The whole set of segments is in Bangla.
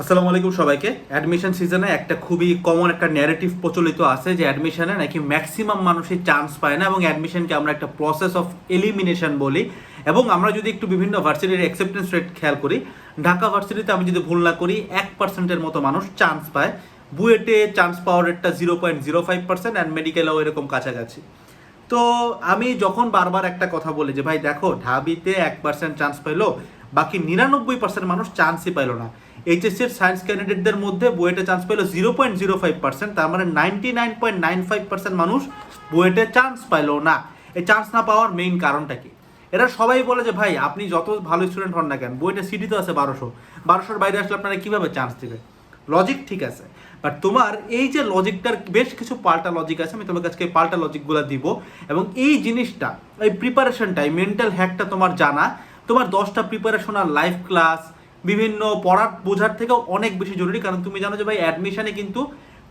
আসসালামু আলাইকুম সবাইকে। অ্যাডমিশন সিজনে একটা খুবই কমন একটা ন্যারেটিভ প্রচলিত আছে যে অ্যাডমিশনে নাকি ম্যাক্সিমাম মানুষই চান্স পায় না এবং অ্যাডমিশনকে আমরা একটা প্রসেস অফ এলিমিনেশন বলি। এবং আমরা যদি একটু বিভিন্ন ভার্সিটির অ্যাকসেপ্টেন্স রেট খেয়াল করি, ঢাকা ভার্সিটিতে আমি যদি ভুল না করি, এক পার্সেন্টের মতো মানুষ চান্স পায়। বুয়েটে চান্স পাওয়ার রেটটা zero point zero five percent and মেডিকেলেও এরকম কাছাকাছি। তো আমি যখন বারবার একটা কথা বলি যে, ভাই, দেখো, ঢাবিতে এক পার্সেন্ট চান্স পাইলো, বাকি নিরানব্বই পার্সেন্ট মানুষ চান্সই পাইলো না। এইচএসসি এর সায়েন্স ক্যান্ডিডেটদের মধ্যে বুয়েটে চান্স পেল zero point zero five percent তার মানে ninety nine point nine five percent মানুষ বুয়েটে চান্স পাইলো না। এই চান্স না পাওয়ার মেইন কারণটা কি? এরা সবাই বলে যে, ভাই, আপনি যত ভালো স্টুডেন্ট হন না কেন বুয়েটে সিটি তো আছে বারোশো। বারোশোর বাইরে আসলে আপনারা কীভাবে চান্স দেবে লজিক ঠিক আছে। বাট তোমার এই যে লজিকটার বেশ কিছু পাল্টা লজিক আছে, আমি তোমাকে আজকে পাল্টা লজিকগুলো দিব। এবং এই জিনিসটা, এই প্রিপারেশনটা এই মেন্টাল হ্যাকটা তোমার জানা। তোমার দশটা প্রিপারেশন আর লাইভ ক্লাস বিভিন্ন পড়ার বোঝার থেকেও অনেক বেশি জরুরি। কারণ তুমি জানো যে ভাই অ্যাডমিশনে কিন্তু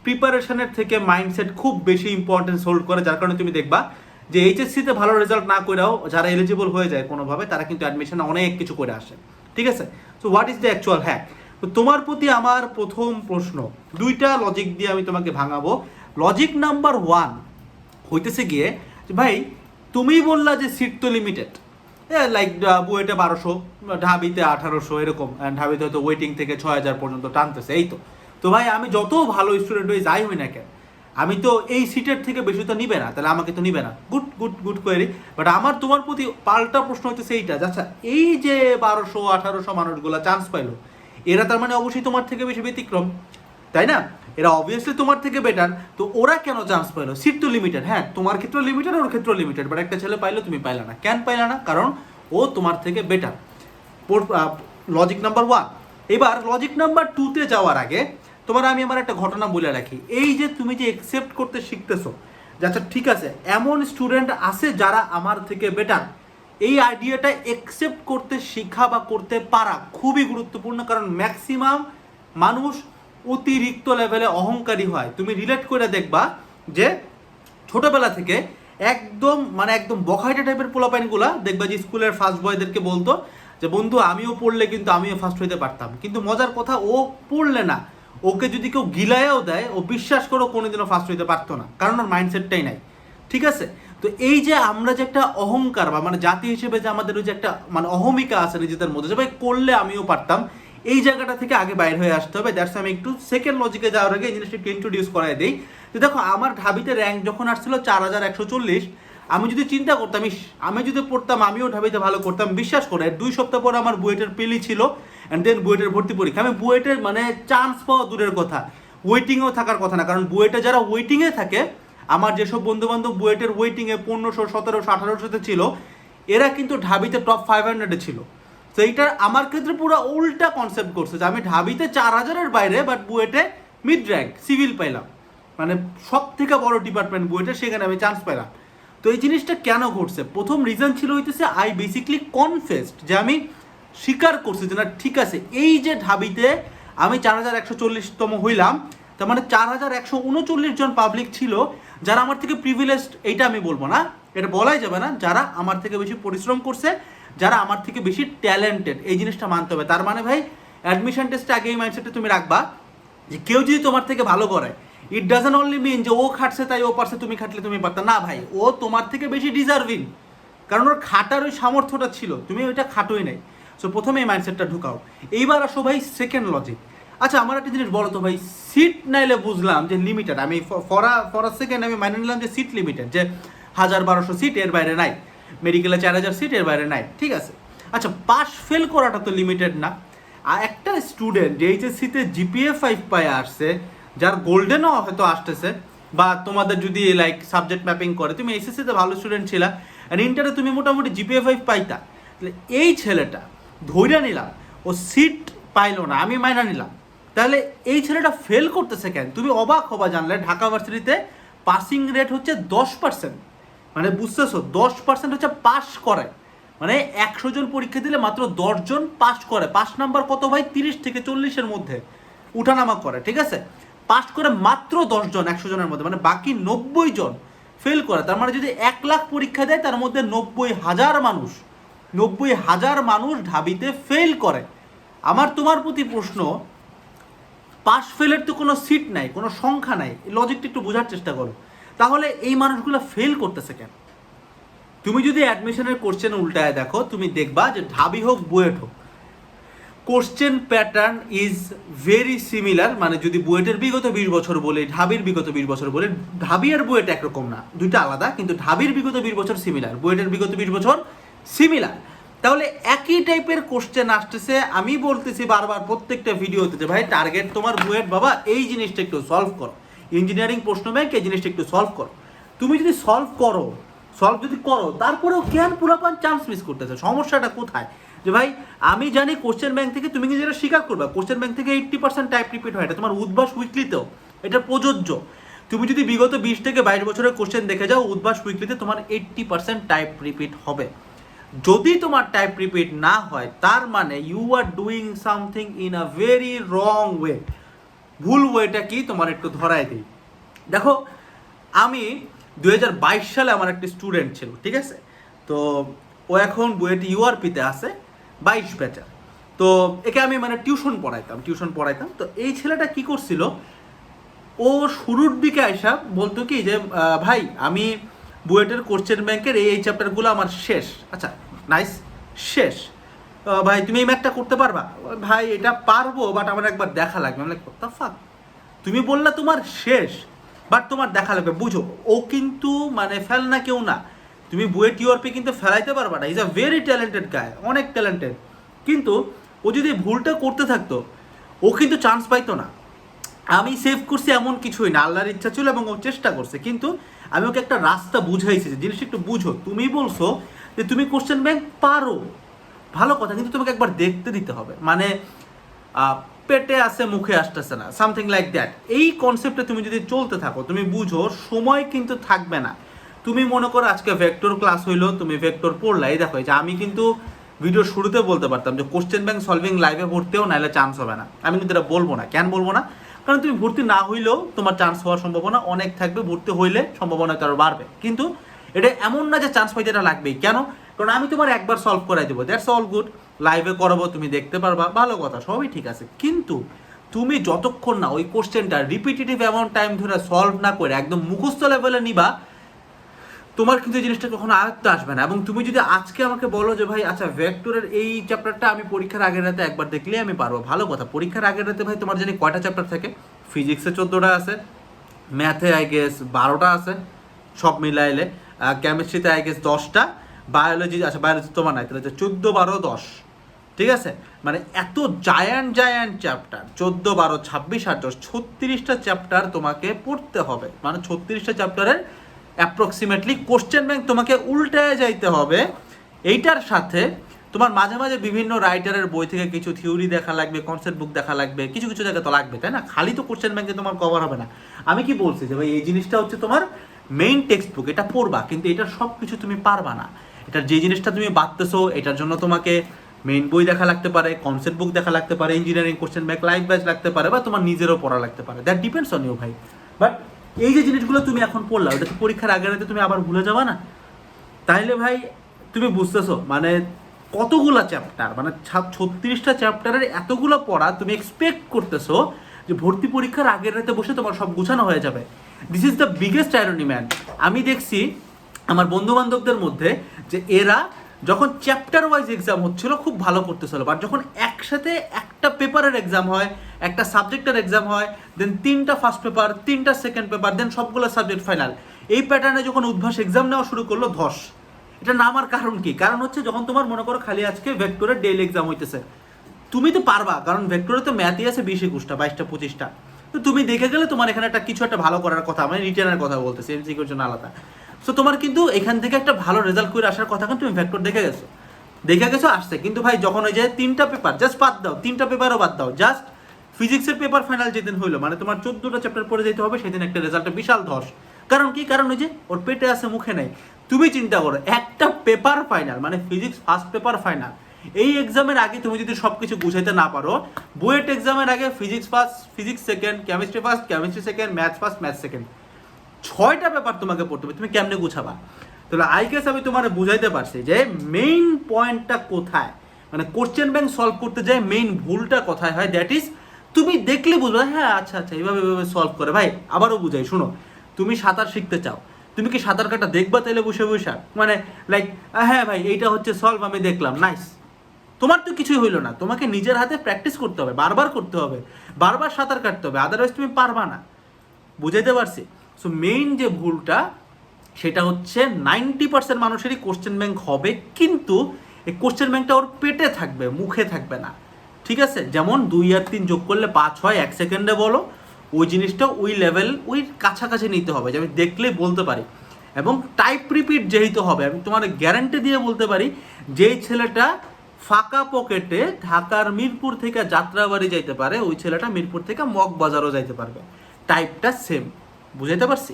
প্রিপারেশনের থেকে মাইন্ডসেট খুব বেশি ইম্পর্টেন্স হোল্ড করে। যার কারণে তুমি দেখবা যে এইচএসসিতে ভালো রেজাল্ট না করেও যারা এলিজিবল হয়ে যায় কোনোভাবে, তারা কিন্তু অ্যাডমিশনে অনেক কিছু করে আসে। ঠিক আছে? So what is the actual hack তো তোমার প্রতি আমার প্রথম প্রশ্ন, দুইটা লজিক দিয়ে আমি তোমাকে ভাঙাবো। লজিক নাম্বার ওয়ান হইতেছে গিয়ে ভাই, তুমি বললা যে সিট তো লিমিটেড লাইক বুয়েটে বারোশো, ঢাবিতে আঠারোশো, এরকম। ঢাবিতে হয়তো ওয়েটিং থেকে ছয় হাজার পর্যন্ত টানতেছে, এই তো। তো ভাই, আমি যত ভালো স্টুডেন্ট হয়ে যাই হই না কেন, আমি তো এই সিটের থেকে বেশি তো নিবে না, তাহলে আমাকে তো নিবে না। Good good good query but আমার তোমার প্রতি পাল্টা প্রশ্ন হচ্ছে এইটা আচ্ছা এই যে বারোশো, আঠারোশো মানুষগুলা চান্স পাইলো, এরা তার মানে অবশ্যই তোমার থেকে বেশি ব্যতিক্রম, তাই না? এরা অবভিয়াসলি তোমার থেকে বেটার তো ওরা কেন চান্স পাইলো? সিট তো লিমিটেড হ্যাঁ তোমার ক্ষেত্রে লিমিটেড ওর ক্ষেত্রে লিমিটেড বাট একটা ছেলে পাইলো, তুমি পাইলা না। কেন পাইলা না? কারণ ও তোমার থেকে বেটার লজিক নাম্বার ওয়ান এবার লজিক নাম্বার টুতে যাওয়ার আগে, তোমার আমি আমার একটা ঘটনা বলে রাখি। এই যে তুমি যে একসেপ্ট করতে শিখতেছো আচ্ছা ঠিক আছে, এমন স্টুডেন্ট আছে যারা আমার থেকে বেটার এই আইডিয়াটা একসেপ্ট করতে শেখা বা করতে পারা খুবই গুরুত্বপূর্ণ, কারণ ম্যাক্সিমাম মানুষ অতিরিক্ত লেভেলে অহংকারী হয়। তুমি রিলেট করে দেখবা যে ছোটবেলা থেকে একদম মানে একদম বখাইটা টাইপের পোলাপাইনগুলা দেখবা যে স্কুলের ফার্স্ট বয়দেরকে বলতো যে, বন্ধু, আমিও পড়লে কিন্তু আমিও ফার্স্ট হইতে পারতাম। কিন্তু মজার কথা, ও পড়লে না। ওকে যদি কেউ গিলায়াও দেয়, ও বিশ্বাস করো কোনোদিনও ফার্স্ট হইতে পারতো না। কারণ ওর মাইন্ডসেটটাই নাই। ঠিক আছে? তো এই যে আমরা যে একটা অহংকার বা মানে জাতি হিসেবে যে আমাদের ওই যে একটা মানে অহমিকা আছে নিজেদের মধ্যে, যে, ভাই, করলে আমিও পারতাম। এই জায়গাটা থেকে আগে বাইর হয়ে আসতে হবে। দ্যাটস আমি একটু সেকেন্ড লজিকে যাওয়ার আগে এই জিনিসটা একটু ইন্ট্রোডিউস করাই দিই। তো দেখো, আমার ঢাবিতে র্যাঙ্ক যখন আসছিল চার হাজার একশো চল্লিশ, আমি যদি চিন্তা করতাম আমি যদি পড়তাম, আমিও ঢাবিতে ভালো করতাম। বিশ্বাস করে, দুই সপ্তাহ পর আমার বুয়েটের পেলি ছিল অ্যান্ড দেন বুয়েটের ভর্তি পরীক্ষা। আমি বুয়েটের মানে চান্স পাওয়া দূরের কথা ওয়েটিংয়েও থাকার কথা না, কারণ বুয়েটে যারা ওয়েটিংয়ে থাকে, আমার যেসব বন্ধু বান্ধব বুয়েটের ওয়েটিংয়ে পনেরোশো, সতেরোশো, আঠারোশোতে ছিল, এরা কিন্তু ঢাবিতে টপ ফাইভ হান্ড্রেডে ছিল। তো এইটার আমার ক্ষেত্রে পুরো উল্টা কনসেপ্ট করছে যে আমি ঢাবিতে চার হাজারের বাইরে বাট বুয়েটে মিড র্যাঙ্ক সিভিল পাইলাম। মানে সব থেকে বড় ডিপার্টমেন্ট বুয়েটে, সেখানে আমি চান্স পাইলাম। তো এই জিনিসটা কেন ঘটছে? প্রথম রিজন ছিল হইতেছে আই বেসিকলি কনফেস্ট যে আমি স্বীকার করছি যে না, ঠিক আছে, এই যে ঢাবিতে আমি চার হাজার একশো চল্লিশতম হইলাম তার মানে চার হাজার একশো উনচল্লিশ জন পাবলিক ছিল যারা আমার থেকে প্রিভিলেজড এইটা আমি বলব না। এটা বলাই যাবে না, যারা আমার থেকে বেশি পরিশ্রম করছে, যারা আমার থেকে বেশি ট্যালেন্টেড এই জিনিসটা মানতে হবে। তার মানে ভাই অ্যাডমিশন টেস্টে আগে এই মাইন্ডসেটটা তুমি রাখবা যে কেউ যদি তোমার থেকে ভালো করে ইট ডাজন অনলি মিন যে ও খাটছে তাই ও পারছে, তুমি খাটলে তুমি পারতা। না ভাই, ও তোমার থেকে বেশি ডিজার্ভিং কারণ ওর খাটার ওই সামর্থ্যটা ছিল, তুমি ওইটা খাটোই নাই। সো প্রথমে এই মাইন্ডসেটটা ঢুকাও। এইবার আসো ভাই সেকেন্ড লজিক আচ্ছা আমার একটা জিনিস বলো তো ভাই সিট নাইলে বুঝলাম যে লিমিটেড আমি ফরা ফরা সেকেন্ড আমি মাইনে নিলাম যে সিট লিমিটেড যে হাজার বারোশো সিট এর বাইরে নাই মেডিকেলে চার হাজার সিট এর বাইরে নাই, ঠিক আছে? আচ্ছা পাস ফেল করাটা তো লিমিটেড না। আর একটা স্টুডেন্ট যে এইচএসসিতে জিপিএ ফাইভ পায় আসছে, যার গোল্ডেনও হয়তো আসতেছে, বা তোমাদের যদি লাইক সাবজেক্ট ম্যাপিং করে, তুমি এসএসসিতে ভালো স্টুডেন্ট ছিলা আর ইন্টারে তুমি মোটামুটি জিপিএ ফাইভ পাইতা, তাহলে এই ছেলেটা ধৈর্য নিলাম, ও সিট পাইলো না, আমি মাইনা নিলাম। তাহলে এই ছেলেটা ফেল করতেছে কেন? তুমি অবাক হবা জানলে। ঢাকা ভার্সিটিতে পাসিং রেট হচ্ছে দশ পার্সেন্ট মানে বুঝতেছো, দশ পার্সেন্ট হচ্ছে পাস করে। মানে একশো জন পরীক্ষা দিলে মাত্র দশজন পাস করে। পাস নাম্বার কত ভাই? তিরিশ থেকে চল্লিশের মধ্যে। উঠানামা করে, ঠিক আছে? পাস করে মাত্র দশজন একশো জনের মধ্যে। মানে বাকি নব্বই জন ফেল করে। তার মানে যদি এক লাখ পরীক্ষা দেয়, তার মধ্যে নব্বই হাজার মানুষ, নব্বই হাজার মানুষ ঢাবিতে ফেল করে। আমার তোমার প্রতি প্রশ্ন পাশ ফেলের তো কোনো সিট নাই, কোনো সংখ্যা নাই। লজিকটা একটু বোঝার চেষ্টা করো। তাহলে এই মানুষগুলো ফেল করতেছে কেন? তুমি যদি অ্যাডমিশনের কোশ্চেন উল্টায় দেখো, তুমি দেখবা যে ঢাবি হোক, বুয়েট হোক question pattern is very similar মানে যদি বুয়েটের বিগত বিশ বছর বলে, ঢাবির বিগত বিশ বছর বলে, ঢাবি আর বুয়েট একরকম না, দুইটা আলাদা, কিন্তু ঢাবির বিগত বিশ বছর সিমিলার বুয়েটের বিগত বিশ বছর সিমিলার তাহলে একই টাইপের কোশ্চেন আসতেছে, আমি বলতেছি বারবার প্রত্যেকটা ভিডিওতে যে, ভাই টার্গেট তোমার বুয়েট বাবা, এই জিনিসটা একটু সলভ করো। ইঞ্জিনিয়ারিং প্রশ্ন ব্যাংক এই জিনিসটা একটু সলভ করো। তুমি যদি সলভ করো সলভ যদি করো, তারপরেও কেন পুরাপান চান্স মিস করতেছে? সমস্যাটা কোথায়? যে, ভাই, আমি জানি কোশ্চেন ব্যাংক থেকে তুমি কিন্তু যেটা স্বীকার করবে। কোশ্চেন ব্যাংক থেকে এইট্টি পার্সেন্ট টাইপ রিপিট হয়। এটা তোমার উদ্ভাস উইকলিতেও এটা প্রযোজ্য। তুমি যদি বিগত বিশ থেকে বাইশ বছরের কোশ্চেন দেখে যাও, উদ্ভাস উইকলিতে তোমার এইট্টি পার্সেন্ট টাইপ রিপিট হবে। যদি তোমার টাইপ রিপিট না হয়, তার মানে you are doing something in a very wrong way ভুল ওয়েটা কি? তোমার একটু ধরাই দিই। দেখো, আমি দুই হাজার বাইশ সালে আমার একটি স্টুডেন্ট ছিল, ঠিক আছে? তো ও এখন বুয়েট ইউআরপিতে আছে, বাইশ ব্যাচার তো একে আমি মানে টিউশন পড়াইতাম টিউশন পড়াইতাম। তো এই ছেলেটা কি করছিল? ও শুরুর দিকে আইসা বলতো কি যে ভাই, আমি বুয়েটের কোশ্চেন ব্যাংকের এই এই চ্যাপ্টারগুলো আমার শেষ। আচ্ছা নাইস শেষ। ভাই, তুমি এই ম্যাথটা করতে পারবা? ভাই, এটা পারব বাট আমার একবার দেখা লাগবে। আমি কথা ফাক তুমি বললে তোমার শেষ বাট তোমার দেখা লাগবে। বুঝো, ও কিন্তু মানে ফেল না কেউ না। তুমি বুয়েট ইউআরপি কিন্তু ফেলাইতে পারবা না। ইজ আ ভেরি ট্যালেন্টেড গায় অনেক ট্যালেন্টেড কিন্তু ও যদি ভুলটা করতে থাকতো, ও কিন্তু চান্স পাইতো না। আমি সেভ করছি এমন কিছুই না। আল্লাহর ইচ্ছা ছিল এবং ও চেষ্টা করছে। কিন্তু আমি ওকে একটা রাস্তা বুঝাইছি যে জিনিসটা একটু বুঝো। তুমি বলছো যে তুমি কোশ্চেন ব্যাংক পারো। ভালো কথা, কিন্তু তোমাকে একবার দেখতে দিতে হবে। মানে পেটে আছে, মুখে আসতেছে না। সামথিং লাইক দ্যাট এই কনসেপ্টে তুমি যদি চলতে থাকো, তুমি বুঝো, সময় কিন্তু থাকবে না। তুমি মনে করো আজকে ভেক্টর ক্লাস হইল, তুমি ভেক্টর পড়লাই। দেখো যে আমি কিন্তু ভিডিও শুরুতে বলতে পারতাম যে কোশ্চেন ব্যাংক সলভিং লাইভে ভর্তিও নাহলে চান্স হবে না। আমি কিন্তু এটা বলব না। কেন বলব না? কারণ তুমি ভর্তি না হইলেও তোমার চান্স হওয়ার সম্ভাবনা অনেক থাকবে, ভর্তি হইলে সম্ভাবনা তারও বাড়বে। কিন্তু এটা এমন না যে চান্স পাইতে এটা লাগবেই। কেন? কারণ আমি তোমার একবার সলভ করাই দেবো। দ্যাটস অল গুড লাইভে করাবো, তুমি দেখতে পারবা। ভালো কথা, সবই ঠিক আছে। কিন্তু তুমি যতক্ষণ না ওই কোশ্চেনটা রিপিটেটিভ অ্যামাউন্ট টাইম ধরে সলভ না করে, একদম মুখস্থ লেভেলে নিবা তোমার কিন্তু এই জিনিসটা কখনো আয়ত্ত আসবে না। এবং তুমি যদি আজকে আমাকে বলো যে, ভাই আচ্ছা ভেক্টরের এই চ্যাপ্টারটা আমি পরীক্ষার আগের রাতে একবার দেখলেই আমি পারব। ভালো কথা, পরীক্ষার আগের রাতে ভাই তোমার জানি কয়টা চ্যাপ্টার থাকে? ফিজিক্সে চোদ্দোটা আছে ম্যাথে আই গেস বারোটা আছে, সব মিলাইলে। কেমিস্ট্রিতে আই গেস দশটা বায়োলজি আচ্ছা বায়োলজি তোমার নাই, তাহলে চোদ্দ বারো দশ। ঠিক আছে? মানে এত জায়ান্ট জায়ান্ট চ্যাপ্টার চোদ্দ বারো ছাব্বিশ আর দশ, ছত্রিশটা চ্যাপ্টার তোমাকে পড়তে হবে। মানে ছত্রিশটা চ্যাপ্টারের অ্যাপ্রক্সিমেটলি কোশ্চেন ব্যাংক তোমাকে উল্টায় যাইতে হবে। এইটার সাথে তোমার মাঝে মাঝে বিভিন্ন রাইটারের বই থেকে কিছু থিওরি দেখা লাগবে কনসেপ্ট বুক দেখা লাগবে, কিছু কিছু জায়গা তো লাগবে, তাই না? খালি তো কোশ্চেন ব্যাংকে তোমার কভার হবে না। আমি কি বলছি যে ভাই, এই জিনিসটা হচ্ছে তোমার মেইন টেক্সট বুক এটা পড়বা, কিন্তু এটার সব কিছু তুমি পারবা না। এটার যে জিনিসটা তুমি বাঁধতেছো, এটার জন্য তোমাকে মেইন বই দেখা লাগতে পারে কনসেপ্ট বুক দেখা লাগতে পারে engineering question bank live batch লাগতে পারে, বা তোমার নিজেরও পড়া লাগতে পারে। দ্যাট ডিপেন্ডস অন ইউ ভাই। বাট এই যে জিনিসগুলো তুমি এখন পড়লা, ওটা তো পরীক্ষার আগে রাতে তুমি আবার ভুলে যাবা না? তাইলে ভাই, তুমি বুঝতেছো মানে কতগুলা চ্যাপ্টার মানে ছত্রিশটা চ্যাপ্টারের এতগুলো পড়া তুমি এক্সপেক্ট করতেছো যে ভর্তি পরীক্ষার আগের রাতে বসে তোমার সব গুছানো হয়ে যাবে। This is the biggest irony man আমি দেখছি আমার বন্ধু বান্ধবদের মধ্যে যে এরা যখন চ্যাপ্টার ওয়াইজ এক্সাম হচ্ছিল, খুব ভালো করতেছিল। বাট যখন একসাথে একটা পেপারের এক্সাম হয়, একটা সাবজেক্টের এক্সাম হয় দেন তিনটা ফার্স্ট পেপার তিনটা সেকেন্ড পেপার দেন সবগুলো সাবজেক্ট ফাইনাল এই প্যাটার্নে যখন উদ্ভাস এক্সাম নেওয়া শুরু করল, ধস। এটা নামার কারণ কি? কারণ হচ্ছে যখন তোমার মনে করো খালি আজকে ভেক্টরের ডেইলি এক্সাম হইতেছে, তুমি তো পারবা, কারণ ভেক্টরে তো ম্যাথই আছে বিশ একুশটা, বাইশটা, পঁচিশটা। তো তুমি দেখে গেলে তোমার এখানে একটা কিছু একটা ভালো করার কথা মানে রিটার্নের কথা বলতেছে এমসিকিউর জন্য আলাদা। সো তোমার কিন্তু এখান থেকে একটা ভালো রেজাল্ট করে আসার কথা কিন্তু তুমি ভেক্টর দেখে গেছো। দেখে গেছো, আসছে। কিন্তু ভাই, যখন ওই যে তিনটা পেপার জাস্ট বাদ দাও, তিনটা পেপারও বাদ দাও জাস্ট ফিজিক্সের পেপার ফাইনাল যেদিন হইল মানে তোমার চোদ্দটা চ্যাপ্টার পড়ে যেতে হবে, সেদিন একটা রেজাল্টে বিশাল ধস। কারণ কি? কারণ ওই যে ওর পেটে আছে, মুখে নেই। তুমি চিন্তা করো, একটা পেপার ফাইনাল মানে ফিজিক্স ফার্স্ট পেপার ফাইনাল এই এক্সামের আগে তুমি যদি সব কিছু বুঝাইতে না পারো, বুয়েট এক্সামের আগে physics first physics second chemistry first chemistry second math first math second ছয়টা ব্যাপার তোমাকে পড়তে হবে। তুমি কেমনে গুছাবা? তাহলে আই গেস আমি তোমার বুঝাইতে পারছি যে মেইন পয়েন্টটা কোথায়? মানে কোশ্চেন ব্যাংক সলভ করতে যায় মেইন ভুলটা কোথায় হয়? দ্যাট ইজ তুমি দেখলে বুঝবে হ্যাঁ আচ্ছা আচ্ছা এইভাবে এইভাবে সলভ করে। ভাই, আবারও বুঝাই, শোনো, তুমি সাঁতার শিখতে চাও। তুমি কি সাঁতার কাটা দেখবা তাহলে বসে বসে? মানে লাইক হ্যাঁ ভাই, এইটা হচ্ছে সলভ আমি দেখলাম নাইস তোমার তো কিছুই হইল না। তোমাকে নিজের হাতে প্র্যাকটিস করতে হবে, বারবার করতে হবে, বারবার সাঁতার কাটতে হবে আদারওয়াইজ তুমি পারবা না। বুঝাইতে পারছি? সো মেইন যে ভুলটা, সেটা হচ্ছে নাইনটি পার্সেন্ট মানুষেরই কোশ্চেন ব্যাংক হবে, কিন্তু এই কোশ্চেন ব্যাংকটা ওর পেটে থাকবে, মুখে থাকবে না। ঠিক আছে? যেমন দুই আর তিন যোগ করলে পাঁচ হয়, এক সেকেন্ডে বলো, ওই জিনিসটা ওই লেভেল ওই কাছাকাছি নিতে হবে, যে আমি দেখলেই বলতে পারি। এবং টাইপ রিপিট যেহেতু হবে, আমি তোমার গ্যারান্টি দিয়ে বলতে পারি, যেই ছেলেটা ফাঁকা পকেটে ঢাকার মিরপুর থেকে যাত্রাবাড়ি যাইতে পারে, ওই ছেলেটা মিরপুর থেকে মগবাজারও যাইতে পারবে। টাইপটা সেম বুঝাইতে পারছি?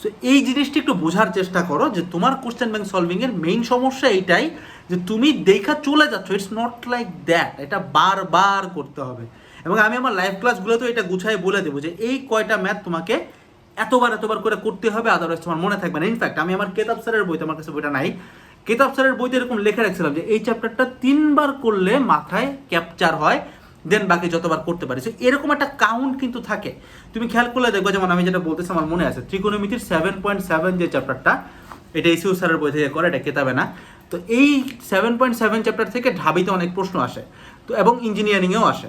সো এই জিনিসটি একটু বোঝার চেষ্টা করো যে তোমার কোশ্চেন ব্যাংক সলভিংয়ের মেইন সমস্যা এইটাই যে তুমি দেখা চলে যাচ্ছ ইটস নট লাইক দ্যাট এটা বারবার করতে হবে। এবং আমি আমার লাইভ ক্লাসগুলোতেও এটা গুছাই বলে দেবো যে এই কয়টা ম্যাথ তোমাকে এতবার এতবার করে করতে হবে আদারওয়াইজ তোমার মনে থাকবে না। ইনফ্যাক্ট আমি আমার কেতাব স্যারের বইতে, আমার কাছে বইটা নাই, কেতাব স্যারের বইতে এরকম লেখা রাখছিলাম যে এই চ্যাপ্টারটা তিনবার করলে মাথায় ক্যাপচার হয় দেন বাকি যতবার করতে পারি। So, এরকম একটা কাউন্ট কিন্তু থাকে। তুমি খেয়াল করলে দেখবে যেমন আমি যেটা বলতেছি আমার মনে আছে ত্রিকোণমিতির সেভেন পয়েন্ট সেভেন যে চ্যাপ্টারটা এটা এসিউ স্যারের বই থেকে করে এটা কেতাবে না। তো এই সেভেন পয়েন্ট সেভেন চ্যাপ্টার থেকে ঢাবিতে অনেক প্রশ্ন আসে। তো এবং ইঞ্জিনিয়ারিংয়েও আসে।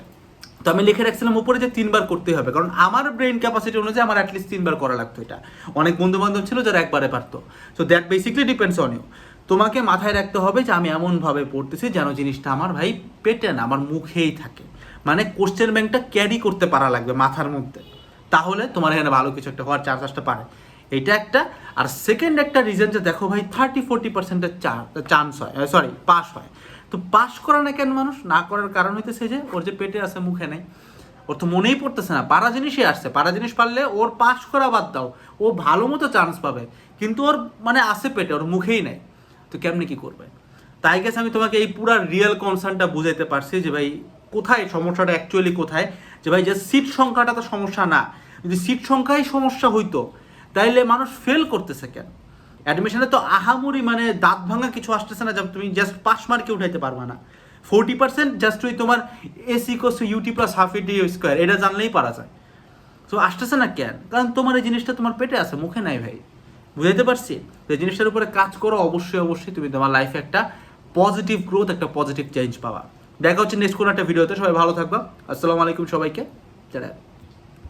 তো আমি লিখে রাখছিলাম উপরে যে তিনবার করতে হবে। কারণ আমার ব্রেন ক্যাপাসিটি অনুযায়ী আমার অ্যাটলিস্ট তিনবার করা লাগতো এটা। অনেক বন্ধু বান্ধব ছিল যারা একবারে পারতো। So that basically depends on you তোমাকে মাথায় রাখতে হবে যে আমি এমনভাবে পড়তেছি যেন জিনিসটা আমার ভাই পেটে না আমার মুখেই থাকে। মানে কোশ্চেন ব্যাংকটা ক্যারি করতে পারা লাগবে মাথার মধ্যে। তাহলে তোমার এখানে ভালো কিছু একটা হওয়ার চান্স আসতে পারে। এটা একটা, আর সেকেন্ড একটা রিজন যে দেখো ভাই থার্টি ফোর্টি পার্সেন্টের চান্স হয় সরি পাস হয়। তো পাস করে না কেন মানুষ? না করার কারণ হইতেছে যে, ওর যে পেটে আছে মুখে নেই, ওর তো মনেই পড়তেছে না। পারা জিনিসই আসছে, পারা জিনিস পারলে ওর পাস করা বাদ দাও। ও ভালো মতো চান্স পাবে, কিন্তু ওর মানে আসে পেটে, ওর মুখেই নেই। তো কেমনি কি করবে? তাই গেছে আমি তোমাকে এই পুরা রিয়েল কনসার্নটা বুঝাইতে পারছি যে ভাই কোথায়, সমস্যাটা অ্যাকচুয়ালি কোথায়? যে ভাই, যে সিট সংখ্যাটা তো সমস্যা না। যদি সিট সংখ্যাই সমস্যা হইতো, তাইলে মানুষ ফেল করতেছে কেন? অ্যাডমিশনে তো আহামরি মানে দাঁত ভাঙা কিছু আসতেছে না তুমি জাস্ট পাস মার্কে উঠাইতে পারবা না। ফোরটি পার্সেন্ট জাস্ট ওই তোমার AC cos UT plus half AT square এটা জানলেই পারা যায়। তো আসতেছে না কেন? কারণ তোমার এই জিনিসটা তোমার পেটে আছে, মুখে নাই ভাই। বুঝাইতে পারছি? এই জিনিসটার উপরে কাজ করো, অবশ্যই অবশ্যই তুমি তোমার লাইফে একটা পজিটিভ গ্রোথ একটা পজিটিভ চেঞ্জ পাবা। দেখা হচ্ছে নেক্সট কোনো একটা ভিডিওতে সবাই ভালো থাকবা। আসসালামু আলাইকুম সবাইকে। যারা